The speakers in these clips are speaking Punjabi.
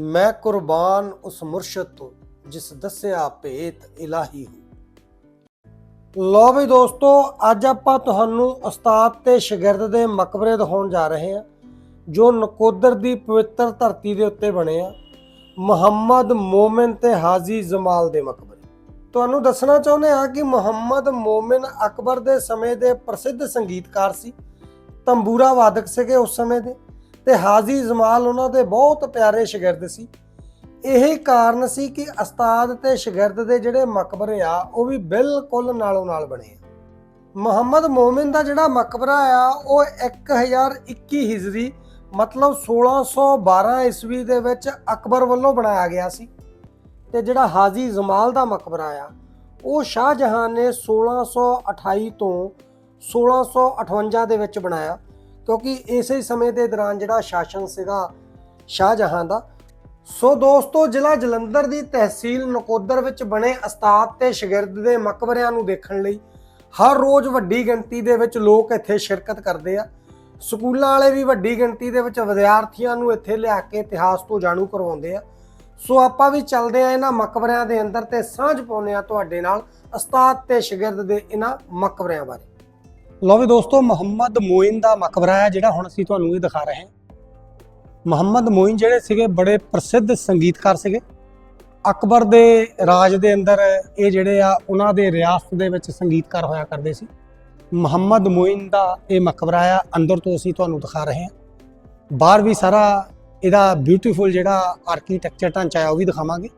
ਮੈਂ ਕੁਰਬਾਨ ਉਸ ਮੁਰਸ਼ਦ ਤੋਂ, ਜਿਸ ਦੱਸਿਆ ਭੇਤ ਇਲਾਹੀ ਹੋ। ਲੋ ਵੀ ਦੋਸਤੋ, ਅੱਜ ਆਪਾਂ ਤੁਹਾਨੂੰ ਉਸਤਾਦ ਤੇ ਸ਼ਾਗਿਰਦ ਦੇ ਮਕਬਰੇ ਦਿਖਾਉਣ ਜਾ ਰਹੇ ਹਾਂ, ਜੋ ਨਕੋਦਰ ਦੀ ਪਵਿੱਤਰ ਧਰਤੀ ਦੇ ਉੱਤੇ ਬਣੇ ਆ, ਮੁਹੰਮਦ ਮੋਮਿਨ ਤੇ ਹਾਜੀ ਜਮਾਲ ਦੇ ਮਕਬਰੇ। ਤੁਹਾਨੂੰ ਦੱਸਣਾ ਚਾਹੁੰਦੇ ਹਾਂ ਕਿ ਮੁਹੰਮਦ ਮੋਮਿਨ ਅਕਬਰ ਦੇ ਸਮੇਂ ਦੇ ਪ੍ਰਸਿੱਧ ਸੰਗੀਤਕਾਰ ਸੀ ਤੰਬੂਰਾ ਵਾਦਕ ਸੀਗੇ ਉਸ ਸਮੇਂ ਦੇ। ਤੇ ਹਾਜੀ ਜਮਾਲ ਉਹਨਾਂ ਦੇ ਬਹੁਤ ਪਿਆਰੇ ਸ਼ਾਗਿਰਦ ਸੀ। ਇਹ ਕਾਰਨ ਸੀ ਕਿ ਉਸਤਾਦ ਤੇ ਸ਼ਾਗਿਰਦ ਦੇ ਜਿਹੜੇ ਮਕਬਰੇ ਆ, ਉਹ ਵੀ ਬਿਲਕੁਲ ਨਾਲੋਂ ਨਾਲ ਬਣੇ ਆ। ਮੁਹੰਮਦ ਮੋਮਿਨ ਦਾ ਜਿਹੜਾ ਮਕਬਰਾ ਆ, ਉਹ 1021 ਹਿਜਰੀ ਮਤਲਬ 1612 ਈਸਵੀ ਦੇ ਵਿੱਚ ਅਕਬਰ ਵੱਲੋਂ ਬਣਾਇਆ ਗਿਆ ਸੀ। ਤੇ ਜਿਹੜਾ ਹਾਜੀ ਜਮਾਲ ਦਾ ਮਕਬਰਾ ਆ, ਉਹ ਸ਼ਾਹਜਹਾਨ ਨੇ 1628 ਤੋਂ 1658 ਦੇ ਵਿੱਚ ਬਣਾਇਆ। ਕਿਉਂਕਿ ਇਸੇ ਸਮੇਂ ਦੇ ਦੌਰਾਨ ਜਿਹੜਾ ਸ਼ਾਸਨ ਸੀਗਾ ਸ਼ਾਹਜਹਾਂ ਦਾ। ਸੋ ਦੋਸਤੋ, ਜ਼ਿਲ੍ਹਾ ਜਲੰਧਰ ਦੀ ਤਹਿਸੀਲ ਨਕੋਦਰ ਵਿੱਚ ਬਣੇ ਉਸਤਾਦ ਤੇ ਸ਼ਾਗਿਰਦ ਦੇ ਮਕਬਰਿਆਂ ਨੂੰ ਦੇਖਣ ਲਈ ਹਰ ਰੋਜ਼ ਵੱਡੀ ਗਿਣਤੀ ਦੇ ਵਿੱਚ ਲੋਕ ਇੱਥੇ ਸ਼ਿਰਕਤ ਕਰਦੇ ਆ। ਸਕੂਲਾਂ ਵਾਲੇ ਵੀ ਵੱਡੀ ਗਿਣਤੀ ਦੇ ਵਿੱਚ ਵਿਦਿਆਰਥੀਆਂ ਨੂੰ ਇੱਥੇ ਲਿਆ ਕੇ ਇਤਿਹਾਸ ਤੋਂ ਜਾਣੂ ਕਰਵਾਉਂਦੇ ਆ। ਸੋ ਆਪਾਂ ਵੀ ਚੱਲਦੇ ਆ ਇਹਨਾਂ ਮਕਬਰਿਆਂ ਦੇ ਅੰਦਰ ਤੇ ਸਾਂਝ ਪਾਉਂਦੇ ਆ ਤੁਹਾਡੇ ਨਾਲ ਉਸਤਾਦ ਤੇ ਸ਼ਾਗਿਰਦ ਦੇ ਇਹਨਾਂ ਮਕਬਰਿਆਂ ਬਾਰੇ। ਲੋ ਵੀ ਦੋਸਤੋ, ਮੁਹੰਮਦ ਮੋਇਨ ਦਾ ਮਕਬਰਾ ਹੈ ਜਿਹੜਾ ਹੁਣ ਅਸੀਂ ਤੁਹਾਨੂੰ ਇਹ ਦਿਖਾ ਰਹੇ ਹਾਂ। ਮੁਹੰਮਦ ਮੋਇਨ ਜਿਹੜੇ ਸੀਗੇ, ਬੜੇ ਪ੍ਰਸਿੱਧ ਸੰਗੀਤਕਾਰ ਸੀਗੇ। ਅਕਬਰ ਦੇ ਰਾਜ ਦੇ ਅੰਦਰ ਇਹ ਜਿਹੜੇ ਆ, ਉਹਨਾਂ ਦੇ ਰਿਆਸਤ ਦੇ ਵਿੱਚ ਸੰਗੀਤਕਾਰ ਹੋਇਆ ਕਰਦੇ ਸੀ। ਮੁਹੰਮਦ ਮੋਇਨ ਦਾ ਇਹ ਮਕਬਰਾ ਆ, ਅੰਦਰ ਤੋਂ ਅਸੀਂ ਤੁਹਾਨੂੰ ਦਿਖਾ ਰਹੇ ਹਾਂ। ਬਾਹਰ ਵੀ ਸਾਰਾ ਇਹਦਾ ਬਿਊਟੀਫੁਲ ਜਿਹੜਾ ਆਰਕੀਟੈਕਚਰ ਢਾਂਚਾ ਆ, ਉਹ ਵੀ ਦਿਖਾਵਾਂਗੇ।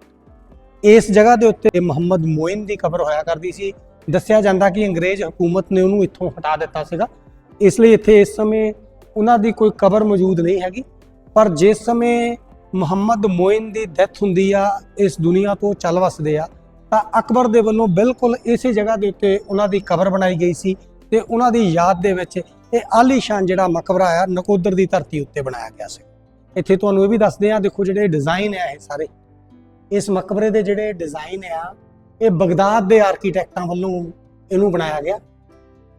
ਇਸ ਜਗ੍ਹਾ ਦੇ ਉੱਤੇ ਮੁਹੰਮਦ ਮੋਇਨ ਦੀ ਕਬਰ ਹੋਇਆ ਕਰਦੀ ਸੀ। ਦੱਸਿਆ ਜਾਂਦਾ ਕਿ ਅੰਗਰੇਜ਼ ਹਕੂਮਤ ਨੇ ਉਹਨੂੰ ਇੱਥੋਂ ਹਟਾ ਦਿੱਤਾ ਸੀਗਾ। ਇਸ ਲਈ ਇੱਥੇ ਇਸ ਸਮੇਂ ਉਹਨਾਂ ਦੀ ਕੋਈ ਕਬਰ ਮੌਜੂਦ ਨਹੀਂ ਹੈਗੀ। ਪਰ ਜਿਸ ਸਮੇਂ ਮੁਹੰਮਦ ਮੋਇਨ ਦੀ ਡੈਥ ਹੁੰਦੀ ਆ, ਇਸ ਦੁਨੀਆ ਤੋਂ ਚੱਲ ਵਸਦੇ ਆ, ਤਾਂ ਅਕਬਰ ਦੇ ਵੱਲੋਂ ਬਿਲਕੁਲ ਇਸੇ ਜਗ੍ਹਾ ਦੇ ਉੱਤੇ ਉਹਨਾਂ ਦੀ ਕਬਰ ਬਣਾਈ ਗਈ ਸੀ ਤੇ ਉਹਨਾਂ ਦੀ ਯਾਦ ਦੇ ਵਿੱਚ ਇਹ ਆਲੀਸ਼ਾਨ ਜਿਹੜਾ ਮਕਬਰਾ ਆ, ਨਕੋਦਰ ਦੀ ਧਰਤੀ ਉੱਤੇ ਬਣਾਇਆ ਗਿਆ ਸੀ। ਇੱਥੇ ਤੁਹਾਨੂੰ ਇਹ ਵੀ ਦੱਸਦੇ ਆ, ਦੇਖੋ ਜਿਹੜੇ ਡਿਜ਼ਾਈਨ ਆ ਇਹ ਸਾਰੇ। ਇਸ ਮਕਬਰੇ ਦੇ ਜਿਹੜੇ ਡਿਜ਼ਾਈਨ ਆ ਇਹ ਬਗਦਾਦ ਦੇ ਆਰਕੀਟੈਕਟਾਂ ਵੱਲੋਂ ਇਹਨੂੰ ਬਣਾਇਆ ਗਿਆ।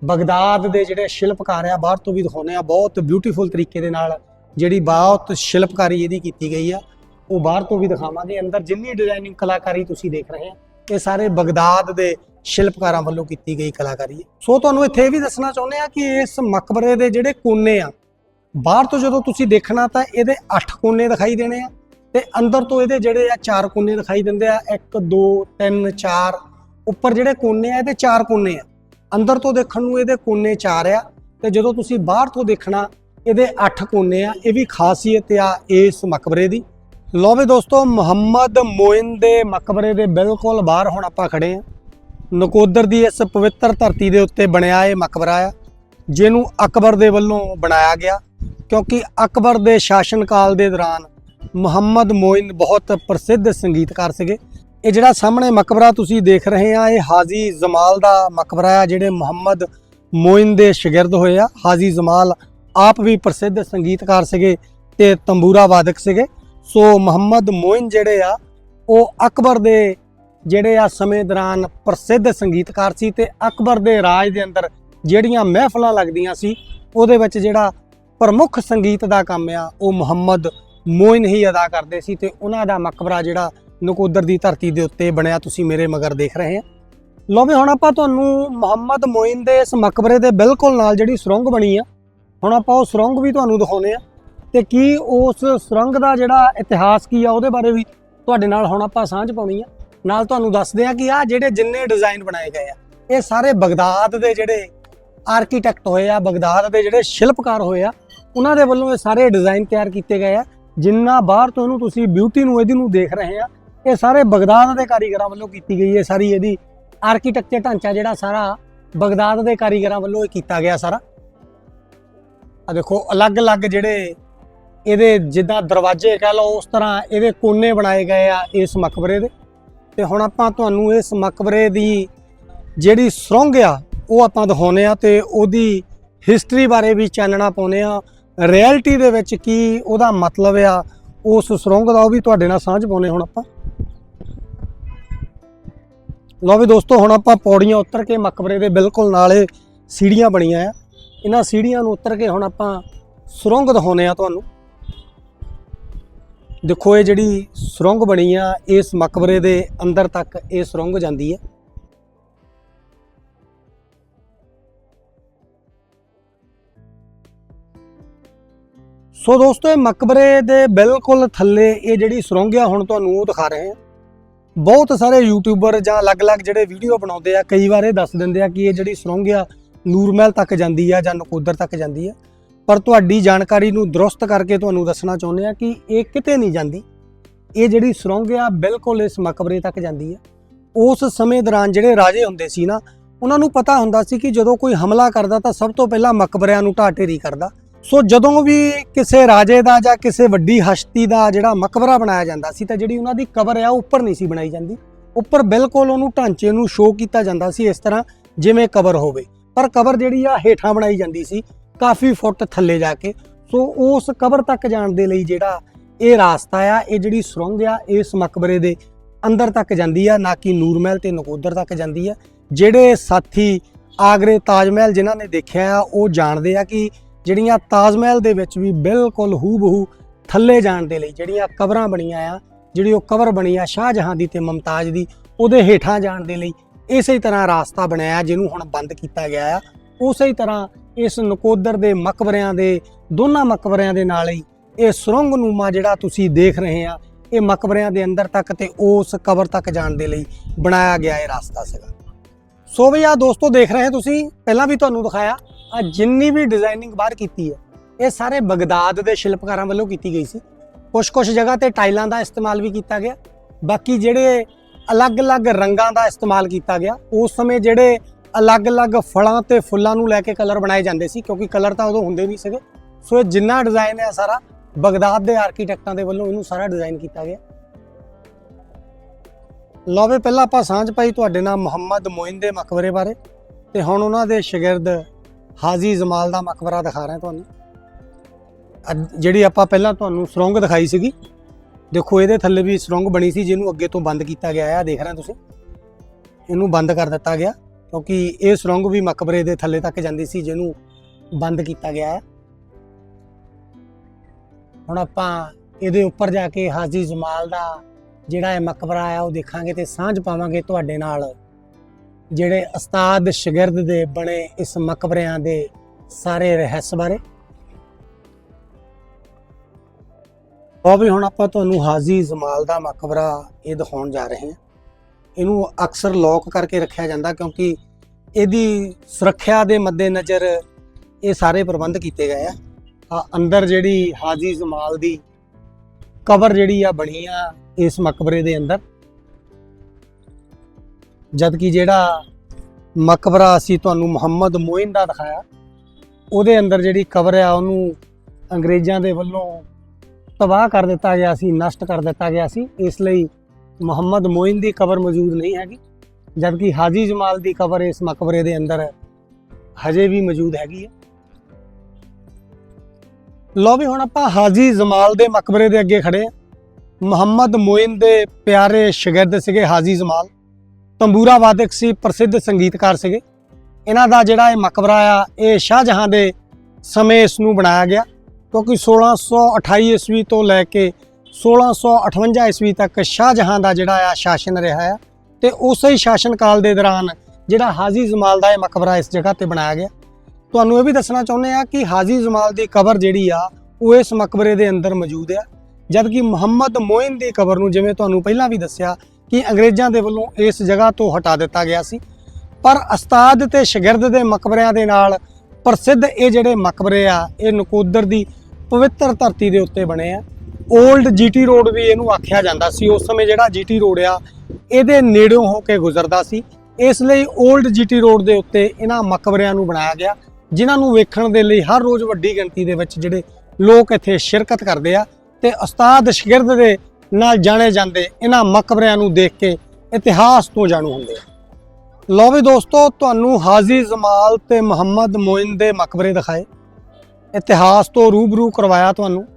ਬਗਦਾਦ ਦੇ ਜਿਹੜੇ ਸ਼ਿਲਪਕਾਰ ਆ, ਬਾਹਰ ਤੋਂ ਵੀ ਦਿਖਾਉਂਦੇ ਆ, ਬਹੁਤ ਬਿਊਟੀਫੁਲ ਤਰੀਕੇ ਦੇ ਨਾਲ ਜਿਹੜੀ ਬਹੁਤ ਸ਼ਿਲਪਕਾਰੀ ਇਹਦੀ ਕੀਤੀ ਗਈ ਆ, ਉਹ ਬਾਹਰ ਤੋਂ ਵੀ ਦਿਖਾਵਾਂਗੇ। ਅੰਦਰ ਜਿੰਨੀ ਡਿਜ਼ਾਈਨਿੰਗ ਕਲਾਕਾਰੀ ਤੁਸੀਂ ਦੇਖ ਰਹੇ ਆ, ਇਹ ਸਾਰੇ ਬਗਦਾਦ ਦੇ ਸ਼ਿਲਪਕਾਰਾਂ ਵੱਲੋਂ ਕੀਤੀ ਗਈ ਕਲਾਕਾਰੀ ਹੈ ਸੋ ਤੁਹਾਨੂੰ ਇੱਥੇ ਇਹ ਵੀ ਦੱਸਣਾ ਚਾਹੁੰਦੇ ਆ ਕਿ ਇਸ ਮਕਬਰੇ ਦੇ ਜਿਹੜੇ ਕੋਨੇ ਆ, ਬਾਹਰ ਤੋਂ ਜਦੋਂ ਤੁਸੀਂ ਦੇਖਣਾ ਤਾਂ ਇਹਦੇ 8 ਕੋਨੇ ਦਿਖਾਈ ਦੇਣੇ ਆ। ਤੇ ਅੰਦਰ ਤੋਂ ਇਹਦੇ ਜਿਹੜੇ ਆ ਚਾਰ ਕੋਨੇ ਦਿਖਾਈ ਦਿੰਦੇ ਆ 1 2 3 4 ਉੱਪਰ ਜਿਹੜੇ ਕੋਨੇ ਆ, ਇਹਦੇ ਚਾਰ ਕੋਨੇ ਆ। ਅੰਦਰ ਤੋਂ ਦੇਖਣ ਨੂੰ ਇਹਦੇ ਕੋਨੇ ਚਾਰ ਆ ਤੇ ਜਦੋਂ ਤੁਸੀਂ ਬਾਹਰ ਤੋਂ ਦੇਖਣਾ, ਇਹਦੇ 8 ਕੋਨੇ ਆ। ਇਹ ਵੀ ਖਾਸੀਅਤ ਆ ਇਸ ਮਕਬਰੇ ਦੀ। ਲੋ ਵੀ ਦੋਸਤੋ, ਮੁਹੰਮਦ ਮੋਇਨ ਦੇ ਮਕਬਰੇ ਦੇ ਬਿਲਕੁਲ ਬਾਹਰ ਹੁਣ ਆਪਾਂ ਖੜੇ ਆ। ਨਕੋਦਰ ਦੀ ਇਸ ਪਵਿੱਤਰ ਧਰਤੀ ਦੇ ਉੱਤੇ ਬਣਿਆ ਇਹ ਮਕਬਰਾ ਆ, ਜਿਹਨੂੰ ਅਕਬਰ ਦੇ ਵੱਲੋਂ ਬਣਾਇਆ ਗਿਆ। ਕਿਉਂਕਿ ਅਕਬਰ ਦੇ ਸ਼ਾਸਨ ਕਾਲ ਦੇ ਦੌਰਾਨ ਮੁਹੰਮਦ ਮੋਇਨ ਬਹੁਤ ਪ੍ਰਸਿੱਧ ਸੰਗੀਤਕਾਰ ਸੀਗੇ। ਇਹ ਜਿਹੜਾ ਸਾਹਮਣੇ ਮਕਬਰਾ ਤੁਸੀਂ ਦੇਖ ਰਹੇ ਆ, ਇਹ ਹਾਜੀ ਜਮਾਲ ਦਾ ਮਕਬਰਾ ਆ, ਜਿਹੜੇ ਮੁਹੰਮਦ ਮੋਇਨ ਦੇ ਸ਼ਾਗਿਰਦ ਹੋਏ ਆ। ਹਾਜੀ ਜਮਾਲ ਆਪ ਵੀ ਪ੍ਰਸਿੱਧ ਸੰਗੀਤਕਾਰ ਸੀਗੇ ਤੇ ਤੰਬੂਰਾ ਵਾਦਕ ਸੀਗੇ। ਸੋ ਮੁਹੰਮਦ ਮੋਇਨ ਜਿਹੜੇ ਆ, ਉਹ ਅਕਬਰ ਦੇ ਜਿਹੜੇ ਆ ਸਮੇਂ ਦੌਰਾਨ ਪ੍ਰਸਿੱਧ ਸੰਗੀਤਕਾਰ ਸੀ ਤੇ ਅਕਬਰ ਦੇ ਰਾਜ ਦੇ ਅੰਦਰ ਜਿਹੜੀਆਂ ਮਹਿਫਲਾਂ ਲੱਗਦੀਆਂ ਸੀ, ਉਹਦੇ ਵਿੱਚ ਜਿਹੜਾ ਪ੍ਰਮੁੱਖ ਸੰਗੀਤ ਦਾ ਕੰਮ ਆ, ਉਹ ਮੁਹੰਮਦ ਮੋਇਨ ਹੀ ਅਦਾ ਕਰਦੇ ਸੀ ਤੇ ਉਹਨਾਂ ਦਾ ਮਕਬਰਾ ਜਿਹੜਾ ਨਕੋਦਰ ਦੀ ਧਰਤੀ ਦੇ ਉੱਤੇ ਬਣਿਆ ਤੁਸੀਂ ਮੇਰੇ ਮਗਰ ਦੇਖ ਰਹੇ ਆ। ਲੋ ਵੀ ਹੁਣ ਆਪਾਂ ਤੁਹਾਨੂੰ ਮੁਹੰਮਦ ਮੋਇਨ ਦੇ ਇਸ ਮਕਬਰੇ ਦੇ ਬਿਲਕੁਲ ਨਾਲ ਜਿਹੜੀ ਸੁਰੰਗ ਬਣੀ ਆ, ਹੁਣ ਆਪਾਂ ਉਹ ਸੁਰੰਗ ਵੀ ਤੁਹਾਨੂੰ ਦਿਖਾਉਨੇ ਆ ਤੇ ਕੀ ਉਸ ਸੁਰੰਗ ਦਾ ਜਿਹੜਾ ਇਤਿਹਾਸ ਕੀ ਆ ਉਹਦੇ ਬਾਰੇ ਵੀ ਤੁਹਾਡੇ ਨਾਲ ਹੁਣ ਆਪਾਂ ਸਾਂਝ ਪਾਉਣੀ ਆ। ਨਾਲ ਤੁਹਾਨੂੰ ਦੱਸਦੇ ਆ ਕਿ ਆ ਜਿਹੜੇ ਜਿੰਨੇ ਡਿਜ਼ਾਈਨ ਬਣਾਏ ਗਏ ਆ, ਇਹ ਸਾਰੇ ਬਗਦਾਦ ਦੇ ਜਿਹੜੇ ਆਰਕੀਟੈਕਟ ਹੋਏ ਆ, ਬਗਦਾਦ ਦੇ ਜਿਹੜੇ ਸ਼ਿਲਪਕਾਰ ਹੋਏ ਆ, ਉਹਨਾਂ ਦੇ ਵੱਲੋਂ ਇਹ ਸਾਰੇ ਡਿਜ਼ਾਈਨ ਤਿਆਰ ਕੀਤੇ ਗਏ ਆ। ਜਿੰਨਾ ਬਾਹਰ ਤੋਂ ਇਹਨੂੰ ਤੁਸੀਂ ਬਿਊਟੀ ਨੂੰ, ਇਹਦੀ ਨੂੰ ਦੇਖ ਰਹੇ ਆ, ਇਹ ਸਾਰੇ ਬਗਦਾਦ ਦੇ ਕਾਰੀਗਰਾਂ ਵੱਲੋਂ ਕੀਤੀ ਗਈ ਹੈ ਸਾਰੀ ਇਹਦੀ ਆਰਕੀਟੈਕਚਰ ਢਾਂਚਾ ਜਿਹੜਾ ਸਾਰਾ ਬਗਦਾਦ ਦੇ ਕਾਰੀਗਰਾਂ ਵੱਲੋਂ ਇਹ ਕੀਤਾ ਗਿਆ ਸਾਰਾ। ਆ ਦੇਖੋ, ਅਲੱਗ-ਅਲੱਗ ਜਿਹੜੇ ਇਹਦੇ ਜਿੱਦਾਂ ਦਰਵਾਜ਼ੇ ਕਹਿ ਲਓ, ਉਸ ਤਰ੍ਹਾਂ ਇਹਦੇ ਕੋਨੇ ਬਣਾਏ ਗਏ ਆ ਇਸ ਮਕਬਰੇ ਦੇ। ਤੇ ਹੁਣ ਆਪਾਂ ਤੁਹਾਨੂੰ ਇਸ ਮਕਬਰੇ ਦੀ ਜਿਹੜੀ ਸੁਰੰਗ ਆ, ਉਹ ਆਪਾਂ ਦਿਖਾਉਨੇ ਆ ਤੇ ਉਹਦੀ ਹਿਸਟਰੀ ਬਾਰੇ ਵੀ ਚਾਨਣਾ ਪਾਉਨੇ ਆ। ਰਿਐਲਿਟੀ ਦੇ ਵਿੱਚ ਕੀ ਉਹਦਾ ਮਤਲਬ ਆ, ਉਸ ਸੁਰੰਗ ਦਾ ਉਹ ਵੀ ਤੁਹਾਡੇ ਨਾਲ ਸਾਂਝ ਪਾਉਨੇ ਹੁਣ ਆਪਾਂ। ਲਓ ਵੀ ਦੋਸਤੋ, ਹੁਣ ਆਪਾਂ ਪੌੜੀਆਂ ਉਤਰ ਕੇ ਮਕਬਰੇ ਦੇ ਬਿਲਕੁਲ ਨਾਲੇ ਸੀੜੀਆਂ ਬਣੀਆਂ ਆ। ਇਹਨਾਂ ਸੀੜੀਆਂ ਨੂੰ ਉਤਰ ਕੇ ਹੁਣ ਆਪਾਂ ਸੁਰੰਗ ਦਿਖਾਉਨੇ ਆ ਤੁਹਾਨੂੰ। ਦੇਖੋ ਇਹ ਜਿਹੜੀ ਸੁਰੰਗ ਬਣੀ ਆ, ਇਸ ਮਕਬਰੇ ਦੇ ਅੰਦਰ ਤੱਕ ਇਹ ਸੁਰੰਗ ਜਾਂਦੀ ਹੈ ਸੋ ਦੋਸਤੋ, ਇਹ ਮਕਬਰੇ ਦੇ ਬਿਲਕੁਲ ਥੱਲੇ ਇਹ ਜਿਹੜੀ ਸੁਰੰਗ ਆ ਹੁਣ ਤੁਹਾਨੂੰ ਉਹ ਦਿਖਾ ਰਹੇ ਹਾਂ। ਬਹੁਤ ਸਾਰੇ ਯੂਟਿਊਬਰ ਜਾਂ ਅਲੱਗ-ਅਲੱਗ ਜਿਹੜੇ ਵੀਡੀਓ ਬਣਾਉਂਦੇ ਆ, ਕਈ ਵਾਰ ਇਹ ਦੱਸ ਦਿੰਦੇ ਆ ਕਿ ਇਹ ਜਿਹੜੀ ਸੁਰੰਗ ਆ ਨੂਰਮਹਿਲ ਤੱਕ ਜਾਂਦੀ ਆ ਜਾਂ ਨਕੋਦਰ ਤੱਕ ਜਾਂਦੀ ਆ। ਪਰ ਤੁਹਾਡੀ ਜਾਣਕਾਰੀ ਨੂੰ ਦਰੁਸਤ ਕਰਕੇ ਤੁਹਾਨੂੰ ਦੱਸਣਾ ਚਾਹੁੰਦੇ ਆ ਕਿ ਇਹ ਕਿਤੇ ਨਹੀਂ ਜਾਂਦੀ। ਇਹ ਜਿਹੜੀ ਸੁਰੰਗ ਆ ਬਿਲਕੁਲ ਇਸ ਮਕਬਰੇ ਤੱਕ ਜਾਂਦੀ ਆ। ਉਸ ਸਮੇਂ ਦੌਰਾਨ ਜਿਹੜੇ ਰਾਜੇ ਹੁੰਦੇ ਸੀ ਨਾ, ਉਹਨਾਂ ਨੂੰ ਪਤਾ ਹੁੰਦਾ ਸੀ ਕਿ ਜਦੋਂ ਕੋਈ ਹਮਲਾ ਕਰਦਾ ਤਾਂ ਸਭ ਤੋਂ ਪਹਿਲਾਂ ਮਕਬਰਿਆਂ ਨੂੰ ਢਾਹ ਢੇਰੀ ਕਰਦਾ। ਸੋ ਜਦੋਂ ਵੀ ਕਿਸੇ ਰਾਜੇ ਦਾ ਜਾਂ ਕਿਸੇ ਵੱਡੀ ਹਸਤੀ ਦਾ ਜਿਹੜਾ ਮਕਬਰਾ ਬਣਾਇਆ ਜਾਂਦਾ ਸੀ ਤਾਂ ਜਿਹੜੀ ਉਹਨਾਂ ਦੀ ਕਬਰ ਆ ਉਹ ਉੱਪਰ ਨਹੀਂ ਸੀ ਬਣਾਈ ਜਾਂਦੀ। ਉੱਪਰ ਬਿਲਕੁਲ ਉਹਨੂੰ ਢਾਂਚੇ ਨੂੰ ਸ਼ੋਅ ਕੀਤਾ ਜਾਂਦਾ ਸੀ ਇਸ ਤਰ੍ਹਾਂ ਜਿਵੇਂ ਕਬਰ ਹੋਵੇ। ਪਰ ਕਬਰ ਜਿਹੜੀ ਆ ਹੇਠਾਂ ਬਣਾਈ ਜਾਂਦੀ ਸੀ, ਕਾਫੀ ਫੁੱਟ ਥੱਲੇ ਜਾ ਕੇ। ਸੋ ਉਸ ਕਬਰ ਤੱਕ ਜਾਣ ਦੇ ਲਈ ਜਿਹੜਾ ਇਹ ਰਾਸਤਾ ਆ, ਇਹ ਜਿਹੜੀ ਸੁਰੰਗ ਆ, ਇਸ ਮਕਬਰੇ ਦੇ ਅੰਦਰ ਤੱਕ ਜਾਂਦੀ ਆ, ਨਾ ਕਿ ਨੂਰ ਮਹਿਲ ਤੇ ਨਕੋਦਰ ਤੱਕ ਜਾਂਦੀ ਆ। ਜਿਹੜੇ ਸਾਥੀ ਆਗਰੇ ਤਾਜ ਮਹਿਲ ਜਿਨ੍ਹਾਂ ਨੇ ਦੇਖਿਆ ਆ, ਉਹ ਜਾਣਦੇ ਆ ਕਿ ਜਿਹੜੀਆਂ ਤਾਜ ਮਹਿਲ ਦੇ ਵਿੱਚ ਵੀ ਬਿਲਕੁਲ ਹੂਬਹੂ ਥੱਲੇ ਜਾਣ ਦੇ ਲਈ ਜਿਹੜੀਆਂ ਕਬਰਾਂ ਬਣੀਆਂ ਆ, ਜਿਹੜੀ ਉਹ ਕਬਰ ਬਣੀ ਆ ਸ਼ਾਹਜਹਾਂ ਦੀ ਤੇ ਮੁਮਤਾਜ਼ ਦੀ, ਉਹਦੇ ਹੇਠਾਂ ਜਾਣ ਦੇ ਲਈ ਇਸੇ ਤਰ੍ਹਾਂ ਰਾਸਤਾ ਬਣਾਇਆ ਜਿਹਨੂੰ ਹੁਣ ਬੰਦ ਕੀਤਾ ਗਿਆ ਆ। ਉਸੇ ਹੀ ਤਰ੍ਹਾਂ ਇਸ ਨਕੋਦਰ ਦੇ ਮਕਬਰਿਆਂ ਦੇ, ਦੋਨਾਂ ਮਕਬਰਿਆਂ ਦੇ ਨਾਲ ਹੀ ਇਹ ਸੁਰੰਗ ਨੂਮਾ ਜਿਹੜਾ ਤੁਸੀਂ ਦੇਖ ਰਹੇ ਆ, ਇਹ ਮਕਬਰਿਆਂ ਦੇ ਅੰਦਰ ਤੱਕ ਤੇ ਉਸ ਕਬਰ ਤੱਕ ਜਾਣ ਦੇ ਲਈ ਬਣਾਇਆ ਗਿਆ ਇਹ ਰਾਸਤਾ ਸੀਗਾ। ਸੋ ਵੀ ਆ ਦੋਸਤੋ ਦੇਖ ਰਹੇ ਤੁਸੀਂ, ਪਹਿਲਾਂ ਵੀ ਤੁਹਾਨੂੰ ਦਿਖਾਇਆ ਆ ਜਿੰਨੀ ਵੀ ਡਿਜ਼ਾਈਨਿੰਗ ਬਾਹਰ ਕੀਤੀ ਹੈ, ਇਹ ਸਾਰੇ ਬਗਦਾਦ ਦੇ ਸ਼ਿਲਪਕਾਰਾਂ ਵੱਲੋਂ ਕੀਤੀ ਗਈ ਸੀ। ਕੁਝ ਕੁਝ ਜਗ੍ਹਾ ਤੇ ਟਾਈਲਾਂ ਦਾ ਇਸਤੇਮਾਲ ਵੀ ਕੀਤਾ ਗਿਆ। ਬਾਕੀ ਜਿਹੜੇ ਅਲੱਗ-ਅਲੱਗ ਰੰਗਾਂ ਦਾ ਇਸਤੇਮਾਲ ਕੀਤਾ ਗਿਆ, ਉਸ ਸਮੇਂ ਜਿਹੜੇ ਅਲੱਗ-ਅਲੱਗ ਫਲਾਂ ਤੇ ਫੁੱਲਾਂ ਨੂੰ ਲੈ ਕੇ ਕਲਰ ਬਣਾਏ ਜਾਂਦੇ ਸੀ, ਕਿਉਂਕਿ ਕਲਰ ਤਾਂ ਉਦੋਂ ਹੁੰਦੇ ਨਹੀਂ ਸੀਗੇ। ਸੋ ਇਹ ਜਿੰਨਾ ਡਿਜ਼ਾਈਨ ਹੈ ਸਾਰਾ, ਬਗਦਾਦ ਦੇ ਆਰਕੀਟੈਕਟਾਂ ਦੇ ਵੱਲੋਂ ਇਹਨੂੰ ਸਾਰਾ ਡਿਜ਼ਾਈਨ ਕੀਤਾ ਗਿਆ। ਲਓ ਪਹਿਲਾਂ ਆਪਾਂ ਸਾਂਝ ਪਾਈ, ਤੁਹਾਡੇ ਨਾਲ ਮੁਹੰਮਦ ਮੋਇਨ ਦੇ ਮਕਬਰੇ ਬਾਰੇ। ਤੇ ਹੁਣ ਉਹਨਾਂ ਦੇ ਸ਼ਾਗਿਰਦ ਹਾਜੀ ਜਮਾਲ ਦਾ ਮਕਬਰਾ ਦਿਖਾ ਰਹੇ ਤੁਹਾਨੂੰ। ਅੱਜ ਜਿਹੜੀ ਆਪਾਂ ਪਹਿਲਾਂ ਤੁਹਾਨੂੰ ਸੁਰੰਗ ਦਿਖਾਈ ਸੀਗੀ, ਦੇਖੋ ਇਹਦੇ ਥੱਲੇ ਵੀ ਸੁਰੰਗ ਬਣੀ ਸੀ, ਜਿਹਨੂੰ ਅੱਗੇ ਤੋਂ ਬੰਦ ਕੀਤਾ ਗਿਆ ਹੈ ਦੇਖ ਰਹੇ ਤੁਸੀਂ। ਇਹਨੂੰ ਬੰਦ ਕਰ ਦਿੱਤਾ ਗਿਆ, ਕਿਉਂਕਿ ਇਹ ਸੁਰੰਗ ਵੀ ਮਕਬਰੇ ਦੇ ਥੱਲੇ ਤੱਕ ਜਾਂਦੀ ਸੀ, ਜਿਹਨੂੰ ਬੰਦ ਕੀਤਾ ਗਿਆ ਹੈ। ਹੁਣ ਆਪਾਂ ਇਹਦੇ ਉੱਪਰ ਜਾ ਕੇ ਹਾਜੀ ਜਮਾਲ ਦਾ ਜਿਹੜਾ ਇਹ ਮਕਬਰਾ ਆ ਉਹ ਦੇਖਾਂਗੇ ਤੇ ਸਾਂਝ ਪਾਵਾਂਗੇ ਤੁਹਾਡੇ ਨਾਲ। ਜਿਹੜੇ ਉਸਤਾਦ ਸ਼ਾਗਿਰਦ ਦੇ ਬਣੇ ਇਸ ਮਕਬਰਿਆਂ ਦੇ ਸਾਰੇ ਰਹੱਸ ਬਾਰੇ। ਉਹ ਵੀ ਹੁਣ ਆਪਾਂ ਤੁਹਾਨੂੰ ਹਾਜੀ ਜਮਾਲ ਦਾ ਮਕਬਰਾ ਇਹ ਦਿਖਾਉਣ ਜਾ ਰਹੇ ਹਾਂ। ਇਹਨੂੰ ਅਕਸਰ ਲੌਕ ਕਰਕੇ ਰੱਖਿਆ ਜਾਂਦਾ ਕਿਉਂਕਿ ਇਹਦੀ ਸੁਰੱਖਿਆ ਦੇ ਮੱਦੇਨਜ਼ਰ ਇਹ ਸਾਰੇ ਪ੍ਰਬੰਧ ਕੀਤੇ ਗਏ ਆ। ਆ ਅੰਦਰ ਜਿਹੜੀ ਹਾਜੀ ਜਮਾਲ ਦੀ ਕਬਰ ਜਿਹੜੀ ਆ ਬਣੀ ਆ ਇਸ ਮਕਬਰੇ ਦੇ ਅੰਦਰ। ਜਦ ਕਿ ਜਿਹੜਾ ਮਕਬਰਾ ਅਸੀਂ ਤੁਹਾਨੂੰ ਮੁਹੰਮਦ ਮੋਇਨ ਦਾ ਦਿਖਾਇਆ, ਉਹਦੇ ਅੰਦਰ ਜਿਹੜੀ ਕਬਰ ਆ, ਉਹਨੂੰ ਅੰਗਰੇਜ਼ਾਂ ਦੇ ਵੱਲੋਂ ਤਬਾਹ ਕਰ ਦਿੱਤਾ ਗਿਆ ਸੀ, ਨਸ਼ਟ ਕਰ ਦਿੱਤਾ ਗਿਆ ਸੀ। ਇਸ ਲਈ ਮੁਹੰਮਦ ਮੋਇਨ ਦੀ ਕਬਰ ਮੌਜੂਦ ਨਹੀਂ ਹੈਗੀ, ਜਦਕਿ ਹਾਜੀ ਜਮਾਲ ਦੀ ਕਬਰ ਇਸ ਮਕਬਰੇ ਦੇ ਅੰਦਰ ਹਜੇ ਵੀ ਮੌਜੂਦ ਹੈਗੀ ਹੈ। ਲੋ ਵੀ ਹੁਣ ਆਪਾਂ ਹਾਜੀ ਜਮਾਲ ਦੇ ਮਕਬਰੇ ਦੇ ਅੱਗੇ ਖੜੇ ਆ ਮੁਹੰਮਦ ਮੋਇਨ ਦੇ ਪਿਆਰੇ ਸ਼ਾਗਿਰਦ ਸੀਗੇ ਹਾਜੀ ਜਮਾਲ। ਤੰਬੂਰਾ ਵਾਦਕ ਸੀ, ਪ੍ਰਸਿੱਧ ਸੰਗੀਤਕਾਰ ਸੀਗੇ। ਇਹਨਾਂ ਦਾ ਜਿਹੜਾ ਇਹ ਮਕਬਰਾ ਆ, ਇਹ ਸ਼ਾਹਜਹਾਂ ਦੇ ਸਮੇਂ ਇਸ ਨੂੰ ਬਣਾਇਆ ਗਿਆ ਕਿਉਂਕਿ 1628 ਈਸਵੀ ਤੋਂ ਲੈ ਕੇ 1658 ਈਸਵੀ ਤੱਕ ਸ਼ਾਹਜਹਾਂ ਦਾ ਜਿਹੜਾ ਆ ਸ਼ਾਸਨ ਰਿਹਾ ਆ ਤੇ ਉਸੇ ਹੀ ਸ਼ਾਸਨ ਕਾਲ ਦੇ ਦੌਰਾਨ ਜਿਹੜਾ ਹਾਜੀ ਜਮਾਲ ਦਾ ਇਹ ਮਕਬਰਾ ਇਸ ਜਗ੍ਹਾ ਤੇ ਬਣਾਇਆ ਗਿਆ। ਤੁਹਾਨੂੰ ਇਹ ਵੀ ਦੱਸਣਾ ਚਾਹੁੰਦੇ ਆ ਕਿ ਹਾਜੀ ਜਮਾਲ ਦੀ ਕਬਰ ਜਿਹੜੀ ਆ, ਉਹ ਇਸ ਮਕਬਰੇ ਦੇ ਅੰਦਰ ਮੌਜੂਦ ਆ। ਜਦਕਿ ਮੁਹੰਮਦ ਮੋਇਨ ਦੀ ਕਬਰ ਨੂੰ ਜਿਵੇਂ ਤੁਹਾਨੂੰ ਪਹਿਲਾਂ ਵੀ ਦੱਸਿਆ ਕਿ ਅੰਗਰੇਜ਼ਾਂ ਦੇ ਵੱਲੋਂ ਇਸ ਜਗ੍ਹਾ ਤੋਂ ਹਟਾ ਦਿੱਤਾ ਗਿਆ ਸੀ। ਪਰ ਉਸਤਾਦ ਤੇ ਸ਼ਾਗਿਰਦ ਦੇ ਮਕਬਰਿਆਂ ਦੇ ਨਾਲ ਪ੍ਰਸਿੱਧ ਇਹ ਜਿਹੜੇ ਮਕਬਰੇ ਆ, ਇਹ ਨਕੋਦਰ ਦੀ ਪਵਿੱਤਰ ਧਰਤੀ ਦੇ ਉੱਤੇ ਬਣੇ ਆ। 올ਡ ਜੀਟੀ ਰੋਡ ਵੀ ਇਹਨੂੰ ਆਖਿਆ ਜਾਂਦਾ ਸੀ। ਉਸ ਸਮੇਂ ਜਿਹੜਾ ਜੀਟੀ ਰੋਡ ਆ, ਇਹਦੇ ਨੇੜਿਓਂ ਹੋ ਕੇ ਗੁਜ਼ਰਦਾ ਸੀ। ਇਸ ਲਈ 올ਡ ਜੀਟੀ ਰੋਡ ਦੇ ਉੱਤੇ ਇਹਨਾਂ ਮਕਬਰਿਆਂ ਨੂੰ ਬਣਾਇਆ ਗਿਆ, ਜਿਨ੍ਹਾਂ ਨੂੰ ਵੇਖਣ ਦੇ ਲਈ ਹਰ ਰੋਜ਼ ਵੱਡੀ ਗਿਣਤੀ ਦੇ ਵਿੱਚ ਜਿਹੜੇ ਲੋਕ ਇੱਥੇ ਸ਼ਿਰਕਤ ਕਰਦੇ ਆ। ਤੇ ਉਸਤਾਦ ਸ਼ਾਗਿਰਦ ਦੇ ਨਾਲ ਜਾਣੇ ਜਾਂਦੇ, ਇਹਨਾਂ ਮਕਬਰਿਆਂ ਨੂੰ ਦੇਖ ਕੇ ਇਤਿਹਾਸ ਤੋਂ ਜਾਣੂ ਹੁੰਦੇ ਆ। ਲਓ ਵੀ ਦੋਸਤੋ, ਤੁਹਾਨੂੰ ਹਾਜੀ ਜਮਾਲ ਤੇ ਮੁਹੰਮਦ ਮੋਇਨ ਦੇ ਮਕਬਰੇ ਦਿਖਾਏ। ਇਤਿਹਾਸ ਤੋਂ ਰੂਬਰੂ ਕਰਵਾਇਆ ਤੁਹਾਨੂੰ।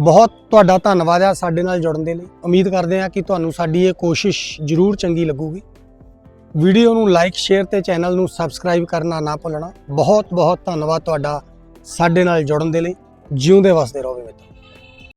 ਬਹੁਤ ਤੁਹਾਡਾ ਧੰਨਵਾਦ ਆ ਸਾਡੇ ਨਾਲ ਜੁੜਨ ਦੇ ਲਈ। ਉਮੀਦ ਕਰਦੇ ਹਾਂ ਕਿ ਤੁਹਾਨੂੰ ਸਾਡੀ ਇਹ ਕੋਸ਼ਿਸ਼ ਜ਼ਰੂਰ ਚੰਗੀ ਲੱਗੂਗੀ। ਵੀਡੀਓ ਨੂੰ ਲਾਈਕ, ਸ਼ੇਅਰ ਤੇ ਚੈਨਲ ਨੂੰ ਸਬਸਕ੍ਰਾਈਬ ਕਰਨਾ ਨਾ ਭੁੱਲਣਾ। ਬਹੁਤ ਬਹੁਤ ਧੰਨਵਾਦ ਤੁਹਾਡਾ ਸਾਡੇ ਨਾਲ ਜੁੜਨ ਦੇ ਲਈ। ਜਿਉਂਦੇ ਵਸਦੇ ਰਹੋ ਮਿੱਤਰੋ।